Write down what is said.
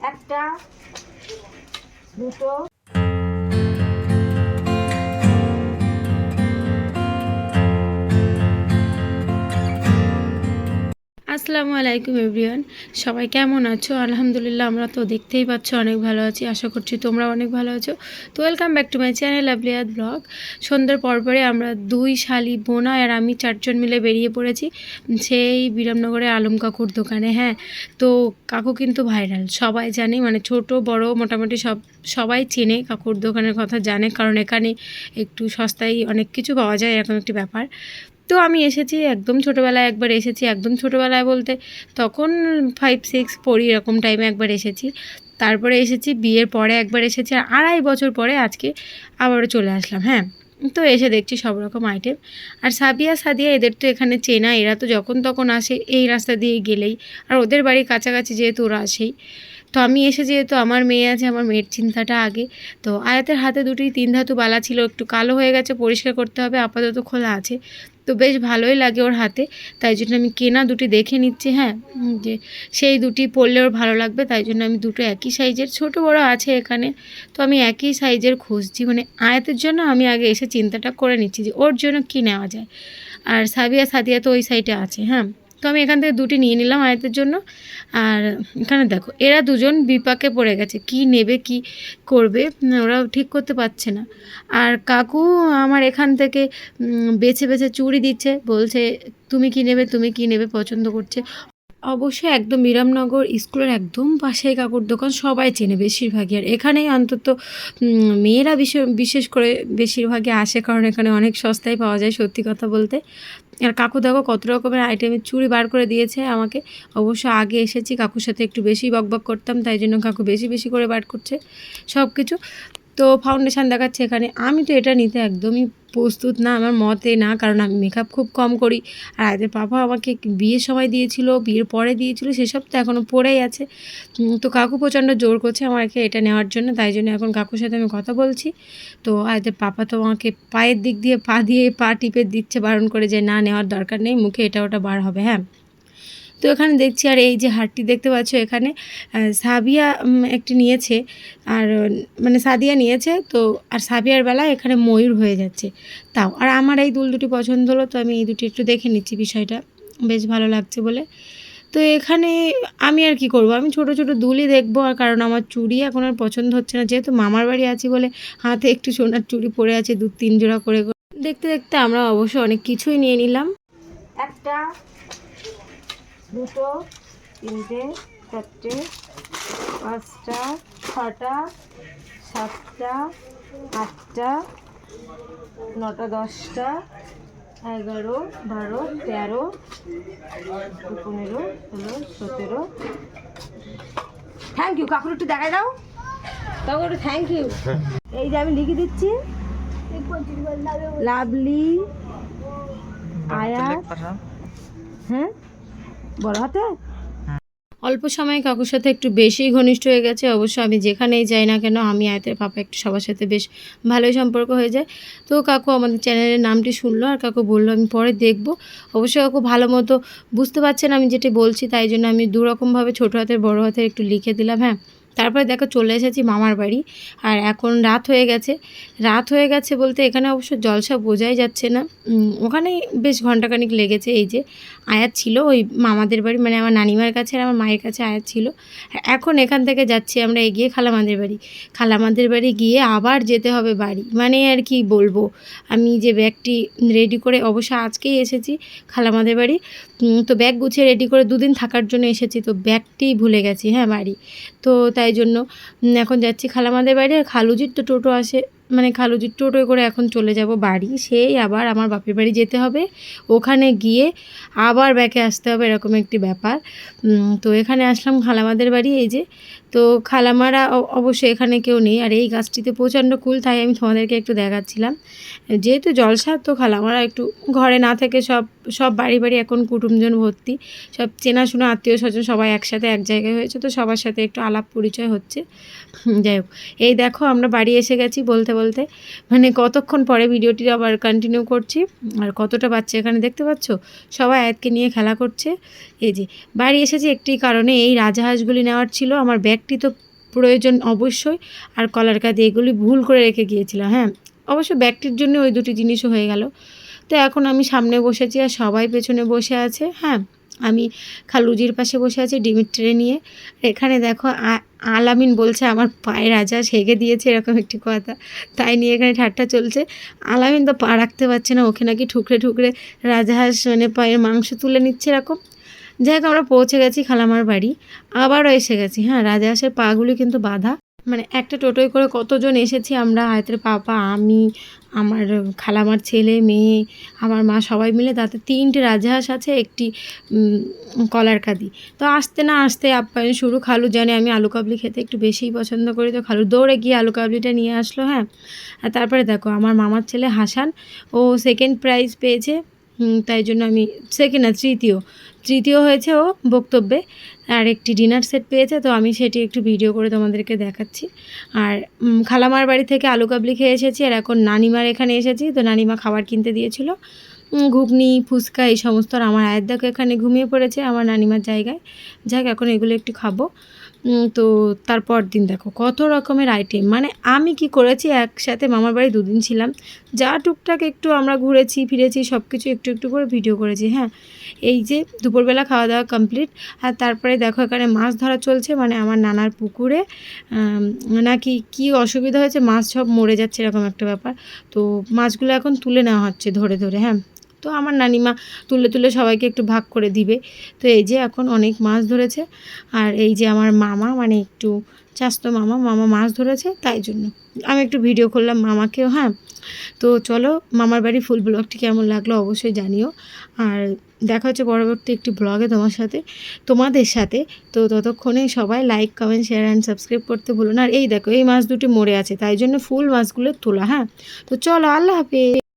একটা দুটো আসসালামু আলাইকুম এভরিওয়ান। সবাই কেমন আছো? আলহামদুলিল্লাহ আমরা তো দেখতেই পাচ্ছ অনেক ভালো আছি, আশা করছি তোমরা অনেক ভালো আছো। তো welcome back to my channel আবলিয়াদ vlog সন্ধ্যের পরপরে আমরা দুই শালি, বোনা আর আমি চারজন মিলে বেরিয়ে পড়েছি সেই বিরামনগরে আলম কাকুর দোকানে হ্যাঁ। তো কাকু কিন্তু ভাইরাল সবাই জানে মানে ছোট, বড়, মোটামুটি সব, সবাই চেনে কাকুর দোকানের কথা, জানে, কারণ এখানে একটু সস্তায় অনেক কিছু পাওয়া যায়, এরকম একটি ব্যাপার। তো আমি এসেছি একদম ছোটোবেলায় একবার এসেছি একদম ছোটোবেলায় বলতে তখন ফাইভ সিক্স পড়ি এরকম টাইমে একবার এসেছি। তারপরে এসেছি বিয়ের পরে একবার এসেছি আর আড়াই বছর পরে আজকে আবারও চলে আসলাম হ্যাঁ। তো এসে দেখছি সব রকম আইটেম আর সাবিয়া, সাদিয়া এদের তো এখানে চেনা, এরা তো যখন তখন আসে এই রাস্তা দিয়ে গেলেই। আর ওদের বাড়ি কাছাকাছি যেহেতু ওরা আসেই। তো আমি এসে যেহেতু আমার মেয়ে আছে, আমার মেয়ের চিন্তাটা আগে। তো আয়াতের হাতে দুটি তিন ধাতু বালা ছিল, একটু কালো হয়ে গেছে, পরিষ্কার করতে হবে, আপাতত খোলা আছে। তো বেশ ভালোই লাগে ওর হাতে, তাই জন্য আমি কেনা দুটি দেখে নিচ্ছি হ্যাঁ? যে সেই দুটি পরলে ওর ভালো লাগবে, তাই জন্য আমি দুটো একই সাইজের, ছোট বড় আছে এখানে। তো আমি একই সাইজের খুঁজছি মানে আয়াতের জন্য আমি আগে এসে চিন্তাটা করে নিচ্ছি যে ওর জন্য কী নেওয়া যায়। আর সাবিয়া সাদিয়া তো ওই সাইডে আছে হ্যাঁ? তো আমি এখান থেকে দুটি নিয়ে নিলাম আয়াতের জন্য। আর এখানে দেখো, এরা দুজন বিপাকে পড়ে গেছে, কি নেবে, কি করবে ওরা ঠিক করতে পারছে না। আর কাকু আমার এখান থেকে বেছে বেছে চুড়ি দিচ্ছে, বলছে, তুমি কি নেবে, তুমি কি নেবে, পছন্দ করছে? অবশ্যই একদম বিরামনগর স্কুলের একদম পাশেই কাকুর দোকান, সবাই চেনে বেশিরভাগই। আর এখানেই অন্তত মেয়েরা বিশেষ করে বেশিরভাগই আসে, কারণ এখানে অনেক সস্তায় পাওয়া যায়, সত্যি কথা বলতে। আর কাকু দেখো কত রকমের আইটেমের চুড়ি বার করে দিয়েছে আমাকে। অবশ্য আগে এসেছি, কাকুর সাথে একটু বেশি বকবক করতাম, তাই জন্য কাকু বেশি বেশি করে বার করছে। সব কিছু তো ফাউন্ডেশান দেখাচ্ছে এখানে। আমি তো এটা নিতে একদমই প্রস্তুত না, আমার মতে না, কারণ আমি মেকআপ খুব কম করি। আর এদের পাপা আমাকে বিয়ের সময় দিয়েছিল, বিয়ের পরে দিয়েছিল, সেসব তো এখনও পড়েই আছে। তো কাকু প্রচণ্ড জোর করছে আমাকে এটা নেওয়ার জন্য, তাই জন্য এখন কাকুর সাথে আমি কথা বলছি। তো এদের পাপা তো আমাকে পায়ের দিক দিয়ে পা দিয়ে পা টিপে দিচ্ছে, বারণ করে যে না, নেওয়ার দরকার নেই, মুখে এটা ওটা বার হবে হ্যাঁ? তো এখানে দেখছি, আর এই যে হাটটি দেখতে পাচ্ছ এখানে সাবিয়া একটি নিয়েছে, আর মানে সাদিয়া নিয়েছে, তো, আর সাবিয়ার বেলা এখানে ময়ূর হয়ে যাচ্ছে। তাও, আর আমার এই দুল দুটি পছন্দ হলো, তো আমি এই দুটি একটু দেখে নিচ্ছি বিষয়টা। বেশ ভালো লাগছে বলে। তো এখানে আমি আর কি করব? আমি ছোট ছোট দুলই দেখব, আর কারণ আমার চুড়ি এখন আর পছন্দ হচ্ছে না। যেহেতু মামার বাড়ি আছি বলে হাতে একটু সোনার চুড়ি পরে আছে দু তিন জোড়া করে। দেখতে দেখতে আমরা অবশ্য অনেক কিছুই নিয়ে নিলাম। একটা দুটো তিনটে চারটে পাঁচটা ছটা সাতটা আটটা নটা দশটা এগারো বারো তেরো পনেরো ষোলো সতেরো। থ্যাংক ইউ কাকুর একটু দেখাই দাও। কাকুর একটু থ্যাংক ইউ এই যে আমি লিখে দিচ্ছি। লাভলি আয়া। হ্যাঁ? বড় হাতে? অল্প সময়ে কাকুর সাথে একটু বেশি ঘনিষ্ঠ হয়ে গেছে। অবশ্য আমি যেখানেই যাই না কেন, আমি আয়তের পাপা একটু সবার সাথে বেশ ভালোই সম্পর্ক হয়ে যায়। তো কাকু আমাদের চ্যানেলের নামটি শুনলো আর কাকু বলল, আমি পরে দেখব। অবশ্য কাকু ভালো মতো বুঝতে পারছেন আমি যেটি বলছি, তাই জন্য আমি দুরকমভাবে ছোটো হাতের, বড় হাতের একটু লিখে দিলাম হ্যাঁ। তারপরে দেখো চলে এসেছি মামার বাড়ি। আর এখন রাত হয়ে গেছে। রাত হয়ে গেছে বলতে এখানে অবশ্য জলসা বোঝাই যাচ্ছে না। উম, ওখানেই বেশ ঘন্টাখানিক লেগেছে এই যে আয়াত ছিল। ওই মামাদের বাড়ি মানে আমার নানিমার কাছে আর আমার মায়ের কাছে আয়াত ছিল। এখন এখান থেকে যাচ্ছি আমরা এগিয়ে খালামাদের বাড়ি। খালামাদের বাড়ি গিয়ে আবার যেতে হবে বাড়ি। মানে আর কি বলব আমি যে ব্যাগটি রেডি করে অবশ্য আজকেই এসেছি খালামাদের বাড়ি। তো ব্যাগ গুছিয়ে রেডি করে দুদিন থাকার জন্য এসেছি। তো ব্যাগটি ভুলে গেছি হ্যাঁ বাড়ি। তো তাই জন্য এখন যাচ্ছি খালামাদের বাইরে খালুজির তো টোটো আসে। মানে খালুজির টোটোয় করে এখন চলে যাব বাড়ি। সেই আবার আমার বাপের বাড়ি যেতে হবে। ওখানে গিয়ে আবার ব্যাকে আসতে হবে এরকম একটি ব্যাপার। তো এখানে আসলাম খালামাদের বাড়ি, এই যে। তো খালামারা অ- অবশ্য এখানে কেউ নেই। আর এই গাছটিতে প্রচণ্ড কুল, তাই আমি তোমাদেরকে একটু দেখাচ্ছিলাম। যেহেতু জলসা তো খালামারা একটু ঘরে না থেকে সব সব বাড়ি বাড়ি এখন কুটুমজন ভর্তি। সব চেনাশোনা আত্মীয় স্বজন সবাই একসাথে এক জায়গায় হয়েছে, তো সবার সাথে একটু আলাপ পরিচয় হচ্ছে। যাই হোক, এই দেখো আমরা বাড়ি এসে গেছি বলতে বলতে। মানে কতক্ষণ পরে ভিডিওটি আবার কন্টিনিউ করছি। আর কতটা বাচ্চা এখানে দেখতে পাচ্ছ? সবাই আয়াতকে নিয়ে খেলা করছে। এই যে, বাড়ি এসেছি একটি কারণে এই রাজাহাঁসগুলি নেওয়ার ছিল। আমার ব্যাগটি তো প্রয়োজন অবশ্যই। আর কলার কাঁদি এগুলি ভুল করে রেখে গিয়েছিলাম হ্যাঁ। অবশ্য ব্যাগটির জন্য ওই দুটি জিনিসও হয়ে গেল। তো এখন আমি সামনে বসেছি আর সবাই পেছনে বসে আছে হ্যাঁ। আমি খালুজির পাশে বসে আছি, ডিমির ট্রে নিয়ে। এখানে দেখো আলামিন বলছে, আমার পায়ে রাজা সেগে দিয়েছে, এরকম একটি কথা। তাই নিয়ে এখানে ঠাট্টা চলছে। আলামিন তো পা রাখতে পারছে না, ওকে নাকি ঠুকরে ঠুকরে রাজাহাঁস মানে পায়ের মাংস তুলে নিচ্ছে এরকম। যাই হোক, আমরা পৌঁছে গেছি খালামার বাড়ি। আবারও এসে গেছি হ্যাঁ রাজাহাঁসের পাগুলি কিন্তু বাঁধা। মানে একটা টোটোয় করে কতজন এসেছি আমরা আয়তের পাপা, আমি আমার খালামার ছেলে, মেয়ে, আমার মা সবাই মিলে তাতে তিনটে রাজহাঁস আছে, একটি কলার কাঁদি। তো আসতে না আসতে আপ্যায়ন শুরু খালু জানে আমি আলু কাবলি খেতে একটু বেশিই পছন্দ করি। তো খালু দৌড়ে গিয়ে আলু কাবলিটা নিয়ে আসলো হ্যাঁ। আর তারপরে দেখো, আমার মামার ছেলে হাসান, ও সেকেন্ড প্রাইজ পেয়েছে। তাই জন্য আমি সেকেন্ড না তৃতীয়। তৃতীয় হয়েছে ও বক্তব্যে। আর একটি ডিনার সেট পেয়েছে, তো আমি সেটি একটু ভিডিও করে তোমাদেরকে দেখাচ্ছি। আর খালামার বাড়ি থেকে আলু কাবলি খেয়ে এসেছি, আর এখন নানিমার এখানে এসেছি, তো নানিমা খাবার কিনতে দিয়েছিল। ঘুগনি, ফুচকা, এই সমস্ত। আর আমার আয়ের দেখো এখানে ঘুমিয়ে পড়েছে আমার নানিমার জায়গায়। যাক, এখন এগুলো একটু খাব। তো তারপর দিন দেখো, কত রকমের আইটেম মানে আমি কি করেছি, একসাথে মামার বাড়ি দুদিন ছিলাম। যা টুকটাক একটু আমরা ঘুরেছি, ফিরেছি সব কিছু একটু একটু করে ভিডিও করেছি হ্যাঁ। এই যে দুপুরবেলা খাওয়া দাওয়া কমপ্লিট আর তারপরে দেখো, এখানে মাছ ধরা চলছে। মানে আমার নানার পুকুরে নাকি কি অসুবিধা হয়েছে, মাছ সব মরে যাচ্ছে, এরকম একটা ব্যাপার। তো মাছগুলো এখন তুলে নেওয়া হচ্ছে ধরে ধরে হ্যাঁ। তো আমার নানিমা তুলে তুলে সবাইকে একটু ভাগ করে দিবে। তো এই যে এখন অনেক মাছ ধরেছে আর এই যে আমার মামা মানে একটু চাস্তো মামা মামা মাছ ধরেছে তাই জন্য। আমি একটু ভিডিও করলাম মামাকেও হ্যাঁ? তো চলো মামার বাড়ি ফুল ব্লগটি কেমন লাগল অবশ্যই জানিও। আর দেখা হচ্ছে পরবর্তী একটি ব্লগে তোমার সাথে, তোমাদের সাথে। তো ততক্ষণে সবাই like comment share and subscribe করতে ভুলো না। আর এই দেখো, এই মাছ দুটি মরে আছে, তাই জন্য ফুল মাছগুলো তোলা হ্যাঁ? তো চলো, আল্লাহ হাফেজ।